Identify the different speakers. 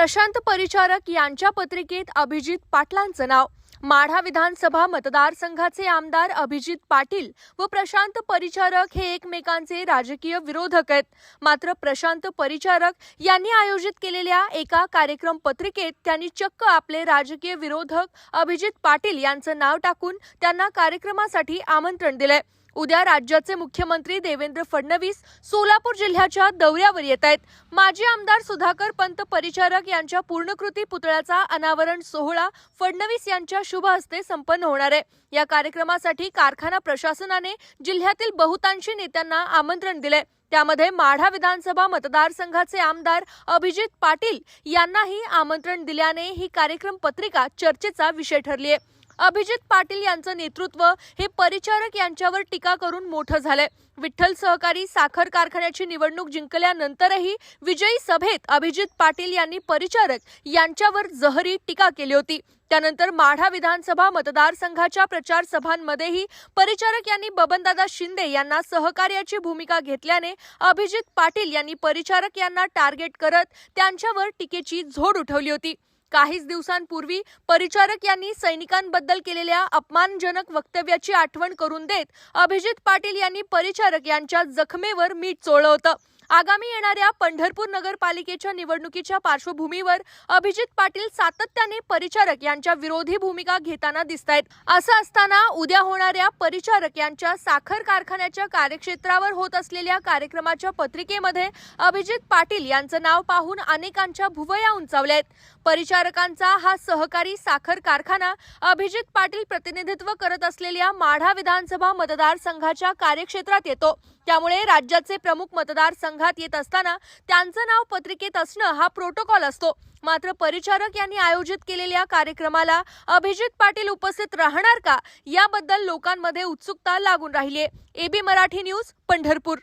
Speaker 1: प्रशांत परिचारक यांच्या पत्रिकेत अभिजित पाटलांचं नाव. माढा विधानसभा मतदारसंघाचे आमदार अभिजित पाटील व प्रशांत परिचारक हे एकमेकांचे राजकीय विरोधक आहेत. मात्र प्रशांत परिचारक यांनी आयोजित केलेल्या एका कार्यक्रम पत्रिकेत त्यांनी चक्क आपले राजकीय विरोधक अभिजित पाटील यांचं नाव टाकून त्यांना कार्यक्रमासाठी आमंत्रण दिलंय. उद्या राज्याचे मुख्यमंत्री देवेंद्र फडणवीस सोलापूर जिल्ह्याच्या दौऱ्यावर येत आहेत. माजी आमदार सुधाकर पंत परिचारक यांच्या पूर्णकृती पुतळ्याचा अनावरण सोहळा फडणवीस यांच्या शुभ हस्ते संपन्न होणार आहे. या कार्यक्रमासाठी कारखाना प्रशासनाने जिल्ह्यातील बहुतांशी नेत्यांना आमंत्रण दिलंय. त्यामध्ये माढा विधानसभा मतदारसंघाचे आमदार अभिजित पाटील यांनाही आमंत्रण दिल्याने ही कार्यक्रम पत्रिका चर्चेचा विषय ठरली आहे अभिजित पाटील यांचं नेतृत्व हे परिचारक यांच्यावर टीका करून मोठं झालंय. विठ्ठल सहकारी साखर कारखान्याची निवडणूक जिंकल्यानंतरही विजयी सभेत अभिजित पाटील यांनी परिचारक यांच्यावर जहरी टीका केली होती. त्यानंतर माढा विधानसभा मतदारसंघाच्या प्रचार सभांमध्येही परिचारक यांनी बबनदादा शिंदे यांना सहकार्याची भूमिका घेतल्याने अभिजित पाटील यांनी परिचारक यांना टार्गेट करत त्यांच्यावर टीकेची झोड उठवली होती. काहीच दिवसांपूर्वी परिचारक यांनी सैनिकांबद्दल केलेल्या अपमानजनक वक्तव्याची आठवण करून देत अभिजित पाटील यांनी परिचारक यांच्या जखमेवर मीठ चोळलं होतं. आगामी येणाऱ्या पंढरपूर नगरपालिकेच्या निवडणुकीच्या पार्श्वभूमीवर अभिजित पाटील सातत्याने परिचारक यांच्या विरोधी भूमिका घेताना दिसत आहेत असं असताना उद्या होणाऱ्या परिचारक यांच्या साखर कारखान्याच्या कार्यक्षेत्रावर होत असलेल्या कार्यक्रमाच्या पत्रिकेमध्ये अभिजित पाटील यांचं नाव पाहून अनेकांच्या भुवया उंचावल्या आहेत परिचारकांचा हा सहकारी साखर कारखाना अभिजित पाटील प्रतिनिधित्व करत असलेल्या माढा विधानसभा मतदारसंघाच्या कार्यक्षेत्रात येतो. त्यामुळे राज्याचे प्रमुख मतदारसंघ संघात येत असताना त्यांचं नाव पत्रिकेत असणं हा प्रोटोकॉल असतो. मात्र परिचारक यांनी आयोजित केलेल्या कार्यक्रमाला अभिजित पाटील उपस्थित राहणार का? याबद्दल लोकांमध्ये उत्सुकता लागून राहिली एबी मराठी न्यूज पंढरपूर.